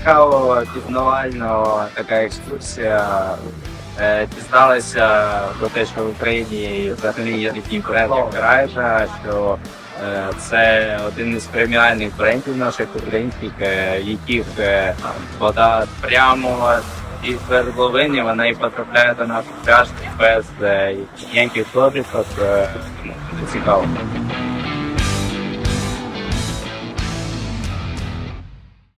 цікаво, пізнавально така екскурсія. Е, дізналися про те, що в Україні взагалі є такий бренд як Гаража, що е, це один із преміальних брендів наших українських, е, яких вода прямо із свердловини, вона і потрапляє до наших пляжів без ніяких добрів, це ну, цікаво.